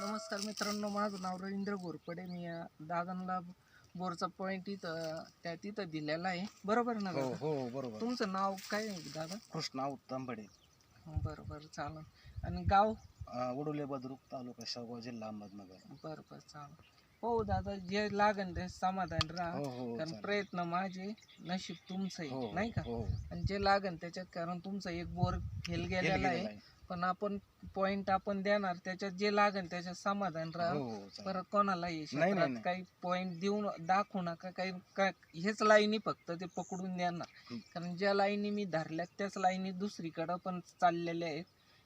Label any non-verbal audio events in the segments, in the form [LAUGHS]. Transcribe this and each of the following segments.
नमस्कार मित्रांनो माझं नाव रवींद्र घोरपडे. मी या दादांना बोरचा पॉईंट इथं त्या तिथं दिलेला आहे. बरोबर ना हो दादा? हो बरोबर. तुमचं नाव काय आहे दादा? कृष्णा उत्तमबडे बरं बरं चालेल. आणि गाव? उडुले बद्रुक तालुका शेवगाव जिल्हा अहमदनगर. बरं बरं चालेल. हो दादा जे लागन ते समाधान राहा. हो हो कारण चालेल. प्रयत्न माझे नशीब तुमचं हो आहे नाही का? हो. आणि जे लागन त्याच्यात कारण तुमचा एक बोर फेल गेलं गेलेला गेलेलं आहे आहे. पण आपण पॉइंट आपण देणार त्याच्यात जे लागन त्याच्यात समाधान राहा. हो हो चालेल. परत कोणालाही नाही. काही पॉइंट देऊन दाखवू नका. काही हेच लाईनी फक्त ते पकडून देणार. हं. कारण ज्या लाईनी मी धरल्या त्याच लाईनी दुसरीकडं पण चाललेल्या आहेत.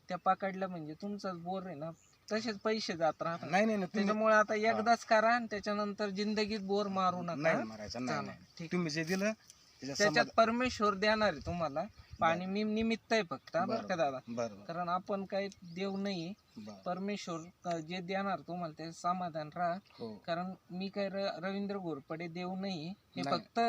त्या पकडल्या म्हणजे तुमचाच बोर आहे ना. तसेच पैसे जात राहतात. नाही नाही नाही, तुम्ही त्याच्यामुळे आता एकदाच करा आणि त्याच्यानंतर जिंदगीत बोर मारू नका. नाही मारायचं. नाही चालेल, नाही. ठीक तुम्ही जे दिलं त्याच्यात परमेश्वर देणार आहे तुम्हाला. पाणी मी निमित्त आहे फक्त बरं का दादा? बरोबर कारण आपण काही देव नाही बरं. परमेश्वर जे देणार तुम्हाला ते समाधान राहा. हो. कारण मी काय र- रवींद्र घोरपडे देव नाही हे नाही. फक्त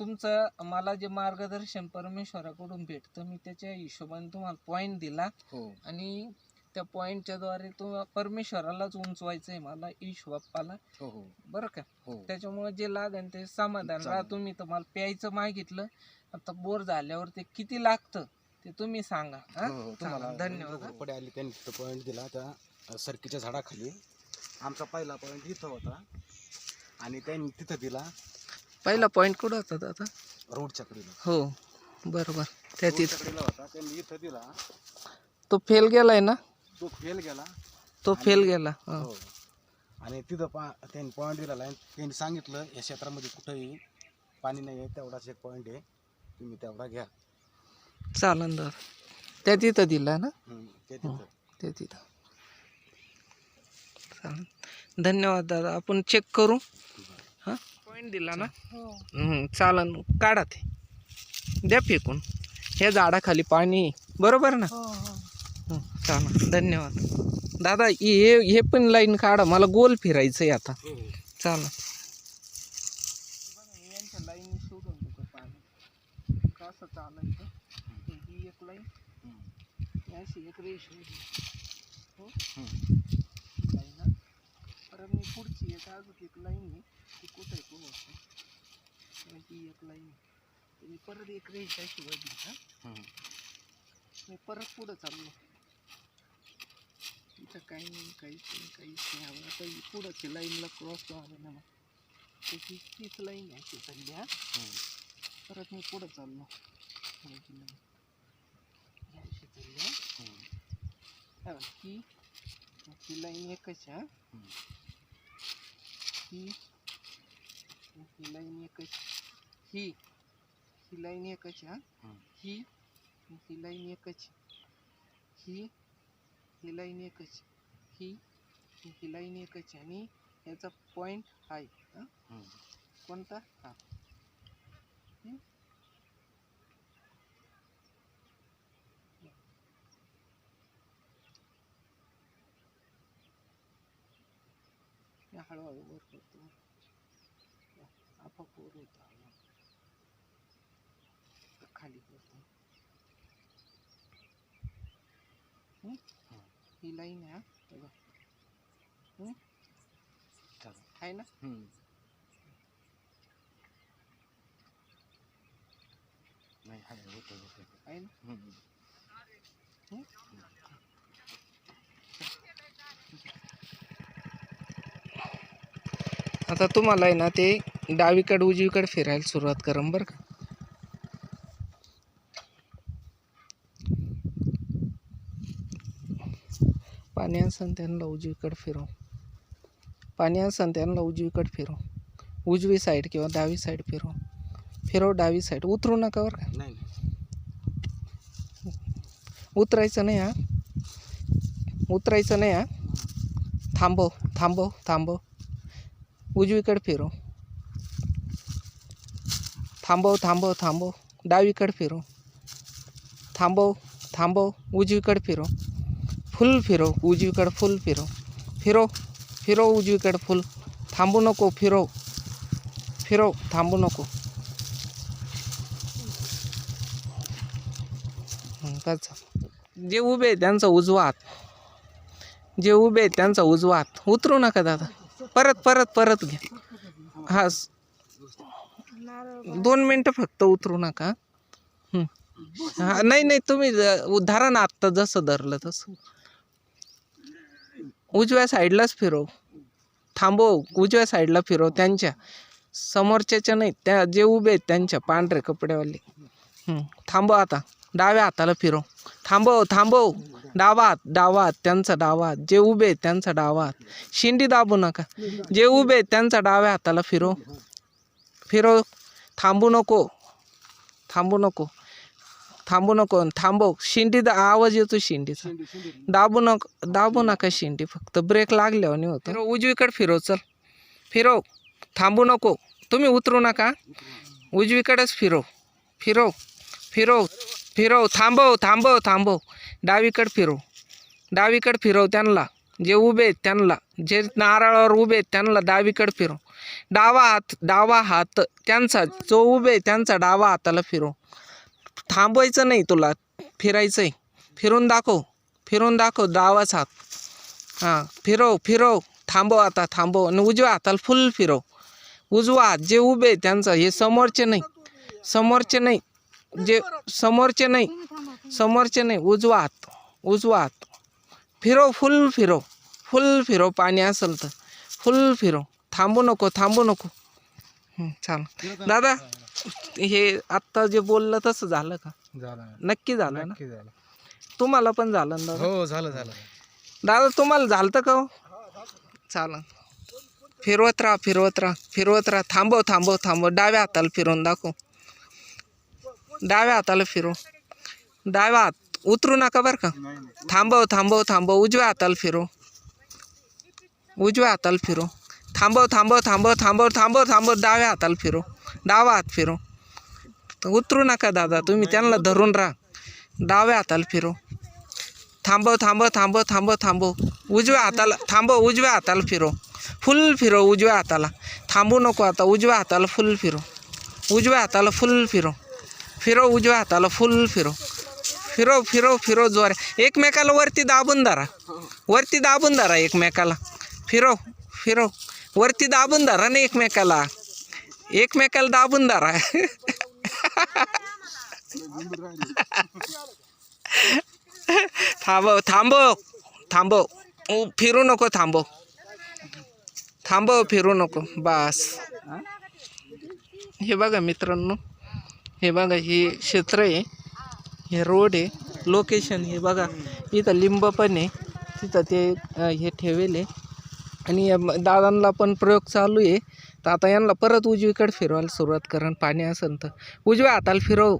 तुमचं मला जे मार्गदर्शन परमेश्वराकडून भेटतं मी त्याच्या हिशोबाने तुम्हाला पॉईंट दिला. हो. आणि त्या पॉईंटच्या द्वारे तो परमेश्वरालाच उंचवायचं आहे मला ईश बाप्पाला. हो हो. बरं का? हो. त्याच्यामुळे जे लागेल ते समाधान राहा. तुम्ही. तुम्हाला प्यायचं मागितलं आता बोर झाल्यावर ते किती लागतं ते तुम्ही सांगा. हा? हो, हो, तुम्हाला धन्यवाद आली त्यांनी पॉईंट दिला त्या सरकीच्या झाडाखाली. आमचा पहिला पॉईंट इथं होता. आणि त्यांनी तिथं दिला. पहिला पॉईंट कुठं होता दादा? रोडच्या कडेला हो बरोबर. त्या तिथं. रोडच्या कडेला होता. त्यांनी इथं दिला. तो फेल गेलाय ना? तो फेल गेला. तो फेल गेला हो. हो. आणि तिथं पा त्यांनी पॉईंट दिलेला आहे. त्यांनी सांगितलं या क्षेत्रामध्ये कुठंही पाणी नाही आहे तेवढाच एक पॉईंट आहे. तुम्ही तेवढा घ्या. चालन दादा. त्या तिथं दिला ना? हम्म, ते तिथं. ते तिथं. चालेल धन्यवाद दादा. आपण चेक करू. हां? पॉईंट दिला ना? हं, चालन. काढा ते. द्या फेकून. हे झाडाखाली पाणी. आहे. बरोबर ना? हं, चालेल धन्यवाद. दादा हे हे पण लाईन काढा. मला गोल फिरायचं आहे आता. हो हो. ही हो हा परत मी पुढची एक अजून एक लाईन आहे ती कुठं कोण ही एक लाईन आहे परत एक रेष अशी वळली हा. हम्म. मी परत पुढं चाललो. इथं काही नाही काहीच नाही काहीच नाही हवं आता ही पुढंची लाईनला क्रॉस लावलं ना मग त्याची तीच लाईन आहे हा हम्म. परत मी पुढं चाललो. ही लाईन एकच आहे हा. ही ही लाईन एकच ही ही लाईन एकच हा. ही ही लाईन एकच ही ही लाईन एकच ही ही लाईन एकच आणि याचा पॉइंट आहे हा हम्म. कोणता हा हळूहळू वर करतो आपोआप वर होतं. खाली करतो? ही लाईन आहे हा बघा. आहे ना? हम्म. नाही आहे होतं होतं. आहे ना? हम्म. आता तुम्हाला आहे ना ते डावीकडे उजवीकडे फिरायला सुरुवात करम बरं का? पाणी असन त्यांना उजवीकडे फिरव. पाणी असन त्यांना उजवीकडे फिरव. उजवी साईड किंवा डावी साईड फिरव. फिरव डावी साईड उतरू नका बरं का? नाही. उतरायचं नाही हा? उतरायचं नाही हा? थांबव थांबव थांबव. उजवीकडे फिरव. थांबव थांबव थांबव. डावीकडे फिरव. थांबव थांबव. उजवीकडे फिरव. फुल फिरव उजवीकडे फुल फिरव फिरव फिरव उजवीकडे फुल. थांबू नको फिरव फिरव थांबू नको. हं, जे उभे त्यांचा उजवा हात जे उभे त्यांचा उजवा हात उतरू नका दादा. परत परत परत घ्या. हा दोन मिनटं फक्त उतरू नका. हां नाही नाही तुम्ही ज- धरा ना आत्ता जसं धरलं तसं. उजव्या साईडलाच फिरव थांबव उजव्या साईडला फिरव त्यांच्या. समोरच्याच्या नाही त्या जे उभे आहेत त्यांच्या पांढरे कपड्यावाले थांबव आता. डाव्या हाताला फिरव थांबव थांबव डावा हात डावा हात त्यांचा डावा हात जे उभे आहेत त्यांचा डावा हात शिंडी दाबू नका. जे उभे आहेत त्यांचा डाव्या हाताला फिरव फिरव थांबू नको. थांबू नको. थांबू नको थांबव. शिंडी दा आवाज येतो शिंडीचा. दाबू नका दाबू नका शिंडी फक्त. ब्रेक लागल्यावर नाही होतं. उजवीकडे फिरव चल. फिरव. थांबू नको. तुम्ही उतरू नका. उजवीकडेच फिरव. फिरव. फिरव. फिरव. थांबव थांबव थांबव. डावीकडे फिरव. डावीकडे फिरव त्यांना. जे उभे आहेत त्यांना. जे नारळावर उभे आहेत त्यांना डावीकडे फिरव. डावा हात डावा हात त्यांचा. जो उभे त्यांचा डावा हाताला फिरव. थांबवायचं नाही तुला. फिरायचं आहे फिरून दाखव. फिरून दाखव डावाच हात. हां फिरव फिरव. थांबव आता थांबव. आणि उजव्या हाताला फुल फिरव. उजवा हात जे उभे आहे हे समोरचे नाही. समोरचे नाही. जे समोरचे नाही. समोरचे नाही. उजवा हात. उजवा हात. फिरव फुल फिरव. फुल फिरव. पाणी असेल तर. फुल फिरव. थांबू नको थांबू नको. हं, चाल दादा हे आत्ता जे बोललं तसं झालं का? झालं नक्की झालं ना? नक्की झालं. तुम्हाला पण झालं ना दादा? हो झालं झालं. दादा तुम्हाला झालं का हो? चालन. फिरवत राहा फिरवत राहा फिरवत राहा. थांबव थांबव थांबव. डाव्या हाताला फिरवून दाखव. डाव्या हाताला फिरव. डाव्या हात उतरू नका बरं का. थांबव थांबव थांबव. उजव्या हाताला फिरव. उजव्या हाताला फिरव. थांबव थांबव थांबव थांबव थांबव थांबव. डाव्या हाताला फिरव. डावा हात फिरो. तर उतरू नका दादा तुम्ही त्यांना धरून राहा. डाव्या हाताला फिरो. थांबव थांबव थांबव थांबव थांबव. उजव्या हाताला थांबव उजव्या हाताला फिरो. फुल फिरो उजव्या हाताला. थांबू नको आता उजव्या हाताला फुल फिरो. उजव्या हाताला फुल फिरो. फिरो उजव्या हाताला फुल फिरो. फिरो फिरो फिरो जोर. एकमेकाला वरती दाबून धरा. वरती दाबून धरा एकमेकाला. फिरो फिरो. वरती दाबून धरा ना एकमेकाला. एकमेकाला दाबून धरा. थांबव थांबव थांबव. उ- फिरू नको थांबव. थांबव फिरू नको. बस. हे बघा मित्रांनो हे बघा हे क्षेत्र आहे. हे रोड आहे. लोकेशन हे बघा. इथं लिंब पण आहे. तिथं ते हे ठेवेल आहे. आणि दादांना पण प्रयोग चालू आहे. तर आता यांना परत उजवीकडे फिरवायला सुरुवात करा पाणी असेल तर. उजव्या हाताला फिरव.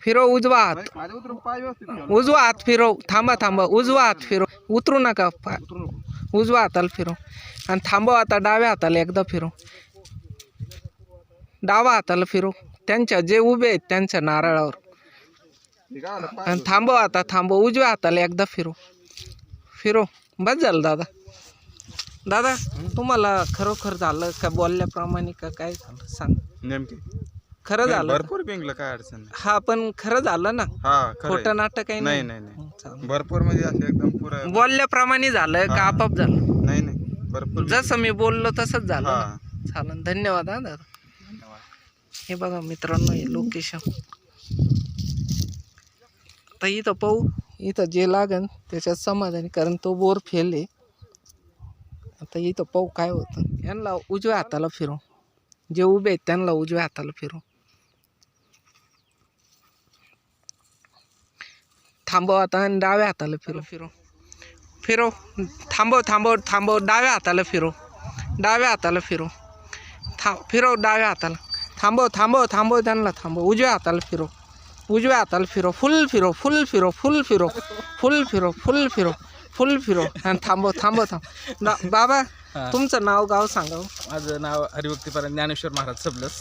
फिरव उजवा हात. उजवा हात फिरव. थांबा थांबा. उजवा हात फिरव. उतरू नका उजवा हाताला फिरव. आणि थांबव आता डाव्या हाताला एकदा फिरव. डावा हाताला फिरव. त्यांच्या जे उभे आहेत त्यांच्या नारळावर. आणि थांबव आता थांबव. उजव्या हाताला एकदा फिरव. फिरव. बस झालं दादा. दादा तुम्हाला खरोखर झालं का? बोलल्याप्रमाणे का काय झालं? सांग. नेमकी. खरं झालं? भरपूर बिंगलं काय अडचण नाही. हा पण खरं झालं ना? हा खरं आहे. खोटं नाटक काही नाही नाही नाही. चालेल. भरपूर म्हणजे असं एकदम पुरं बोलल्याप्रमाणे झालं का हा. आपाप झालं? नाही नाही. भरपूर जसं मी बोललो तसंच झालं हा. ना चालेल धन्यवाद हा दादा. हे बघा मित्रांनो हे लोकेशन आता इथं पाहू इथं जे लागन त्याच्यात समाधानी कारण तो बोर फेल आहे. आता इथं पाहू काय होतं. यांना उजव्या हाताला फिरू जे उभे आहेत त्यांना उजव्या हाताला फिरू थांबव आता आणि डाव्या हाताला फिरू फिरू फिरो थांबव थांबव थांबव. डाव्या हाताला फिरू डाव्या हाताला फिरू था फिरो डाव्या हाताला. थांबव थांबव थांबव त्यांना थांबव. उजव्या हाताला फिरो उजव्या हाताला फिरो फुल फिरो फुल फिरो फुल फिरो फुल फिरो फुल फिरो फुल फिरव आणि थांबव थांबव थांब. ना बाबा तुमचं नाव गाव सांगा हो. माझं नाव हरिभक्तीपर्यंत ज्ञानेश्वर महाराज सबलस.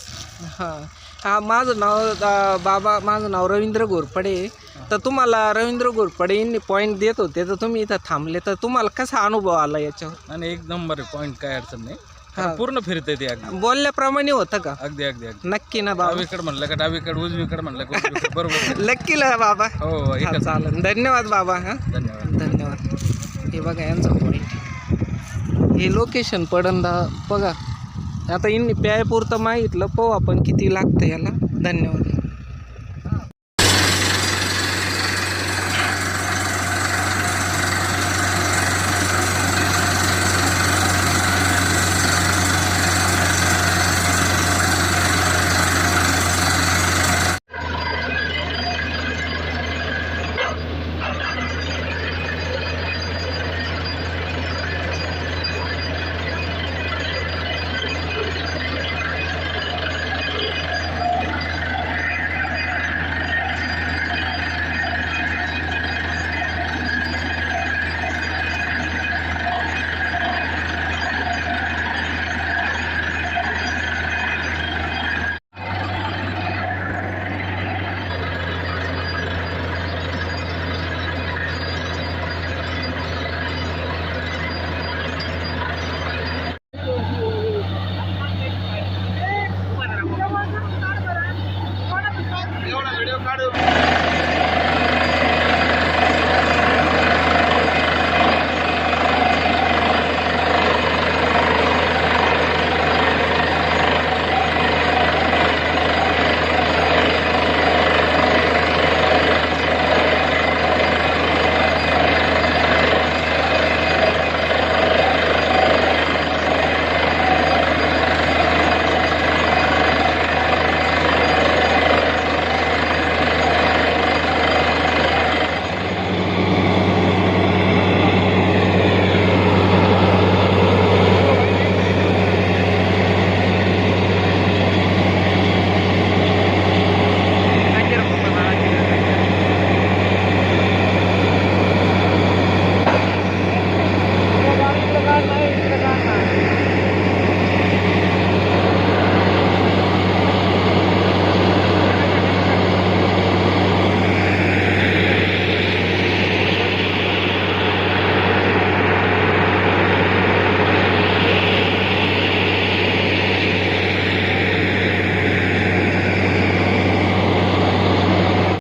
हां. हा माझं नाव अं, बाबा माझं नाव रवींद्र घोरपडे. तर तुम्हाला रवींद्र घोरपडे यांनी पॉईंट देत होते तर तुम्ही इथं थांबले. तर तुम्हाला कसा अनुभव आला याच्यावर? आणि एक नंबर पॉईंट काय अडचण नाही. हा. पूर्ण फिरते ते अगदी. बोलल्याप्रमाणे होतं का? अगदी अगदी अगदी. नक्की ना बाबा. डावीकडे म्हणलं का डावीकडे उजवीकडे म्हणलं का उजवीकडे बरोबर. [LAUGHS] नक्की ना बाबा. हो हा, चालेल. धन्यवाद बाबा हां. धन्यवाद. धन्यवाद. हे बघा यांचा पॉईंट हे लोकेशन पडंदा बघा. आता इन प्यायपुरतं मागितलं पाहू आपण किती लागतं याला. धन्यवाद.